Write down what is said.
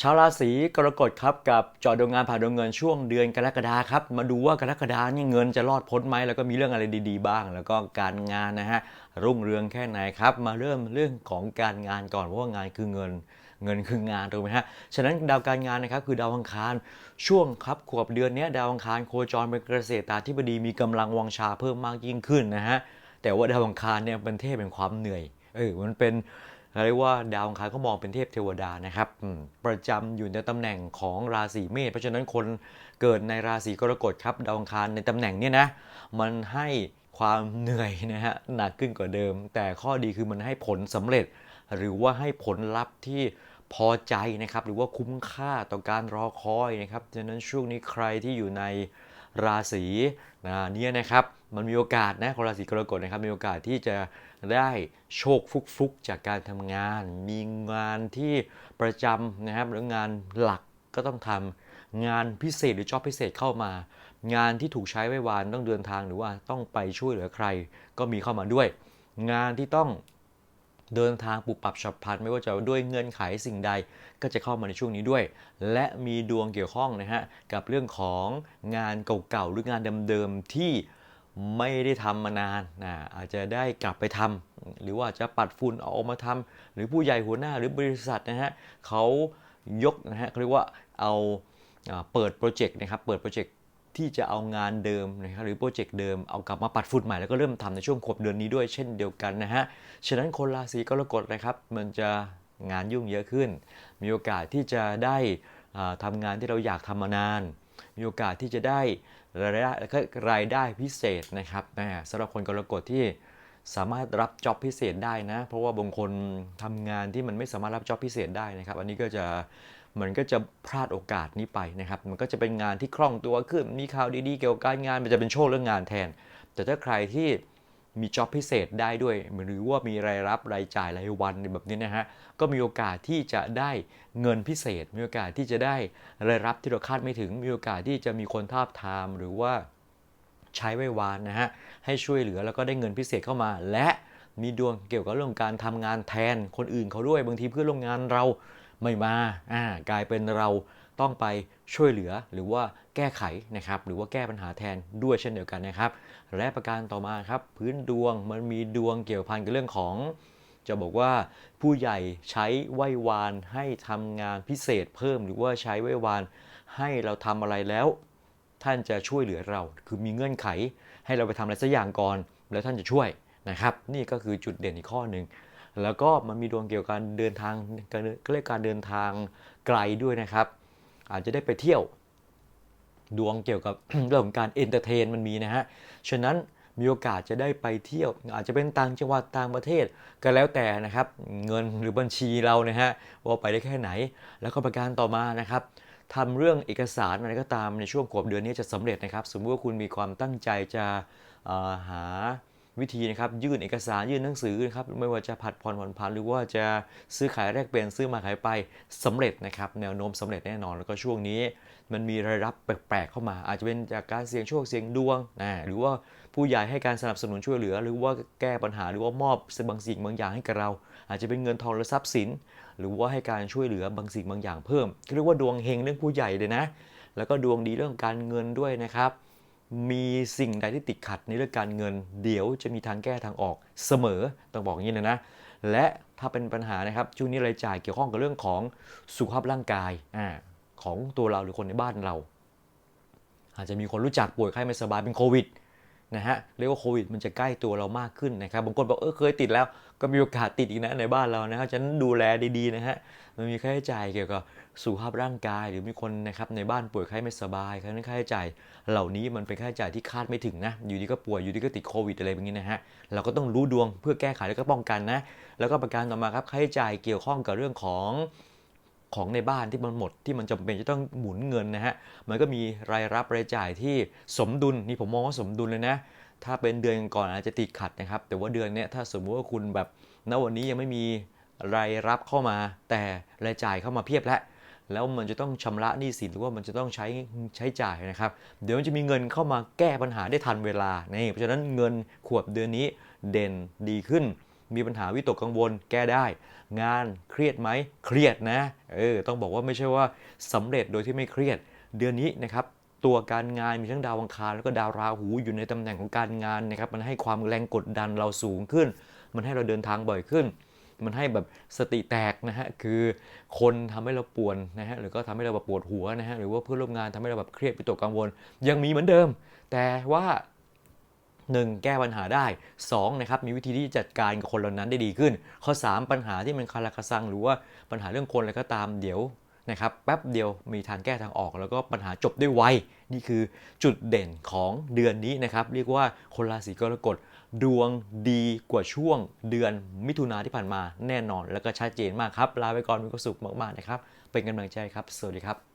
ชาวราศีกรกฎครับกับจอดวงงานผ่านดวงเงินช่วงเดือนกรกฎาครับมาดูว่ากรกฎานี่เงินจะรอดพ้นไหมแล้วก็มีเรื่องอะไรดีๆบ้าง แล้วก็การงานนะฮะรุ่งเรืองแค่ไหนครับ มาเริ่มเรื่องของการงานก่อนเพราะว่างานคือเงินเงินคืองานถูกไหมฮะ ฉะนั้นดาวการงานนะครับคือดาวอังคาร ช่วงครับขวบเดือนนี้ดาวอังคารโคจรเป็นเกษตรตาธิบดีมีกำลังวังชาเพิ่มมากยิ่งขึ้นนะฮะแต่ว่าดาวอังคารเนี่ยเป็นเทพเป็นความเหนื่อยเออมันเป็น เรียกว่าดาวอังคารเขามองเป็นเทพเทวดานะครับประจำอยู่ในตำแหน่งของราศีเมษเพราะฉะนั้นคนเกิดในราศีกรกฎครับดาวอังคารในตำแหน่งเนี้ยนะมันให้ความเหนื่อยนะฮะหนักขึ้นกว่าเดิม แต่ข้อดีคือมันให้ผลสำเร็จ หรือว่าให้ผลลัพธ์ที่พอใจนะครับ หรือว่าคุ้มค่าต่อการรอคอยนะครับฉะนั้นช่วงนี้ใครที่อยู่ใน ราศีนะเนี่ยนะครับมันมีโอกาสนะคนราศีกรกฎนะครับมีโอกาสที่จะได้โชคฟุกๆจากการทำงาน มีงานที่ประจำนะครับหรืองานหลักก็ต้องทำงานพิเศษหรือจอบพิเศษเข้ามา งานที่ถูกใช้ไว้วานต้องเดินทางหรือว่าต้องไปช่วยเหลือใคร ก็มีเข้ามาด้วย งานที่ต้อง เดินทางปรับปรับฉับพลันไม่ว่าจะด้วยเงื่อนไขสิ่งใด ก็จะเข้ามาในช่วงนี้ด้วย และมีดวงเกี่ยวข้องนะฮะกับเรื่องของงานเก่าๆหรืองานเดิมๆที่ไม่ได้ทำมานานนะอาจจะได้กลับไปทำหรือว่าจะปัดฝุ่นเอาออกมาทำหรือผู้ใหญ่หัวหน้าหรือบริษัทนะฮะเขายกนะฮะเขาเรียกว่าเอาเปิดโปรเจกต์นะครับเปิดโปรเจกต์ ที่จะเอางานเดิมนะครับหรือโปรเจกต์เดิมเอากลับมาปัดฝุ่นใหม่แล้วก็เริ่มทำในช่วงขวบเดือนนี้ด้วยเช่นเดียวกันนะฮะ ฉะนั้นคนราศีกรกฎนะครับ มันจะงานยุ่งเยอะขึ้น มีโอกาสที่จะได้ทำงานที่เราอยากทำมานาน มีโอกาสที่จะได้รายได้รายได้พิเศษนะครับสำหรับคนกรกฎที่ สามารถรับจ็อบพิเศษได้นะ เพราะว่าบางคนทำงานที่มันไม่สามารถรับจ็อบพิเศษได้นะครับ อันนี้ก็จะมันก็จะพลาดโอกาสนี้ไปนะครับ มันก็จะเป็นงานที่คล่องตัวขึ้น มีข่าวดีๆ เกี่ยวกับการงาน มันจะเป็นโชคเรื่องงานแทน แต่ถ้าใครที่มีจ็อบพิเศษได้ด้วย หรือว่ามีรายรับรายจ่ายรายวันแบบนี้นะฮะ ก็มีโอกาสที่จะได้เงินพิเศษ มีโอกาสที่จะได้รายรับที่เราคาดไม่ถึง มีโอกาสที่จะมีคนทาบทามหรือว่า ใช้ไว้วานนะฮะให้ช่วยเหลือแล้วก็ได้เงินพิเศษเข้ามา และมีดวงเกี่ยวกับเรื่องการทำงานแทนคนอื่นเขาด้วยบางทีเพื่อนร่วมงานเราไม่มาอ่ากลายเป็นเราต้องไปช่วยเหลือหรือว่าแก้ไขนะครับ หรือว่าแก้ปัญหาแทนด้วยเช่นเดียวกันนะครับ และประการต่อมาครับ พื้นดวงมันมีดวงเกี่ยวพันกับเรื่องของ จะบอกว่าผู้ใหญ่ใช้ไหววานให้ทำงานพิเศษเพิ่ม หรือว่าใช้ไหววานให้เราทำอะไรแล้ว ท่านจะช่วยเหลือเรา คือมีเงื่อนไขให้เราไปทำอะไรสักอย่างก่อน แล้วท่านจะช่วยนะครับ นี่ก็คือจุดเด่นอีกข้อหนึ่งแล้วก็มันมีดวงเกี่ยวกับการเดินทางก็เรียกการเดินทางไกลด้วยนะครับ อาจจะได้ไปเที่ยวดวงเกี่ยวกับเรื่องของการเอนเตอร์เทนมันมีนะฮะ ฉะนั้นมีโอกาสจะได้ไปเที่ยว อาจจะเป็นต่างจังหวัดต่างประเทศก็แล้วแต่นะครับ เงินหรือบัญชีเรานะฮะว่าไปได้แค่ไหน แล้วก็ประการต่อมานะครับ ทำเรื่องเอกสารอะไรก็ตามในช่วงขวบเดือนนี้จะสำเร็จนะครับ สมมติว่าคุณมีความตั้งใจจะหา วิธีนะครับยื่นเอกสารยื่นหนังสือนะครับไม่ว่าจะผัดผ่อนผ่อนผันหรือว่าจะซื้อขายแลกเปลี่ยนซื้อมาขายไปสำเร็จนะครับแนวโน้มสำเร็จแน่นอนแล้วก็ช่วงนี้ มันมีรายรับแปลกๆเข้ามา อาจจะเป็นจากการเสี่ยงโชคเสี่ยงดวงนะหรือว่าผู้ใหญ่ให้การสนับสนุนช่วยเหลือ หรือว่าแก้ปัญหาหรือว่ามอบบางสิ่งบางอย่างให้กับเรา อาจจะเป็นเงินทองหรือทรัพย์สิน หรือว่าให้การช่วยเหลือบางสิ่งบางอย่างเพิ่มเรียกว่าดวงเฮงเรื่องผู้ใหญ่เลยนะ แล้วก็ดวงดีเรื่องการเงินด้วยนะครับ มีสิ่งใดที่ติดขัดในเรื่องการเงิน เดี๋ยวจะมีทางแก้ทางออกเสมอต้องบอกอย่างนี้นะนะและถ้าเป็นปัญหานะครับช่วงนี้รายจ่ายเกี่ยวข้องกับเรื่องของสุขภาพร่างกายอของตัวเราหรือคนในบ้านเรา อาจจะมีคนรู้จักป่วยไข้ไม่สบายเป็นโควิด นะฮะเรียกว่าโควิดมันจะใกล้ตัวเรามากขึ้นนะครับบางคนบอกเออเคยติดแล้วก็มีโอกาสติดอีกนะในบ้านเรานะครับฉะนั้นดูแลดีๆนะฮะมันมีค่าใช้จ่ายเกี่ยวกับสุขภาพร่างกาย หรือมีคนนะครับในบ้านป่วยไข้ไม่สบายค่าใช้จ่ายเหล่านี้มันเป็นค่าใช้จ่ายที่คาดไม่ถึงนะอยู่ดีก็ป่วยอยู่ดีก็ติดโควิดอะไรแบบนี้นะฮะเราก็ต้องรู้ดวงเพื่อแก้ไขแล้วก็ป้องกันนะแล้วก็ประการต่อมาครับค่าใช้จ่ายเกี่ยวข้องกับเรื่องของ ของในบ้านที่มันหมดที่มันจำเป็นจะต้องหมุนเงินนะฮะมันก็มีรายรับรายจ่ายที่สมดุลนี่ผมมองว่าสมดุลเลยนะถ้าเป็นเดือนก่อนอาจจะติดขัดนะครับ แต่ว่าเดือนนี้ถ้าสมมติว่าคุณแบบณวันนี้ยังไม่มีรายรับเข้ามา แต่รายจ่ายเข้ามาเพียบแล้วแล้วมันจะต้องชำระหนี้สินหรือว่ามันจะต้องใช้ใช้จ่ายนะครับ เดี๋ยวมันจะมีเงินเข้ามาแก้ปัญหาได้ทันเวลานี่เพราะฉะนั้นเงินขวบเดือนนี้เด่นดีขึ้น มีปัญหาวิตกกังวลแก้ได้ งานเครียดไหมเครียดนะเออต้องบอกว่าไม่ใช่ว่าสำเร็จโดยที่ไม่เครียด เดือนนี้นะครับตัวการงานมีทั้งดาวอังคารแล้วก็ดาวราหูอยู่ในตำแหน่งของการงานนะครับมันให้ความแรงกดดันเราสูงขึ้น มันให้เราเดินทางบ่อยขึ้น มันให้แบบสติแตกนะฮะคือคนทำให้เราป่วนนะฮะหรือก็ทำให้เราแบบปวดหัวนะฮะหรือว่าเพื่อนร่วมงานทำให้เราแบบเครียดวิตกกังวล ยังมีเหมือนเดิม แต่ว่า 1. แก้ปัญหาได้ 2. นะครับมีวิธีที่จัดการกับคนเหล่านั้นได้ดีขึ้น ข้อ 3 ปัญหาที่มันคาราคาซังหรือว่าปัญหาเรื่องคนอะไรก็ตามเดี๋ยวนะครับแป๊บเดียวมีทางแก้ทางออก แล้วก็ปัญหาจบได้ไวนี่คือจุดเด่นของเดือนนี้นะครับ เรียกว่าคนราศีกรกฎดวงดีกว่าช่วงเดือนมิถุนาที่ผ่านมาแน่นอน แล้วก็ชัดเจนมากครับ ลาไปก่อนมีความสุขมากๆนะครับ เป็นกำลังใจครับ สวัสดีครับ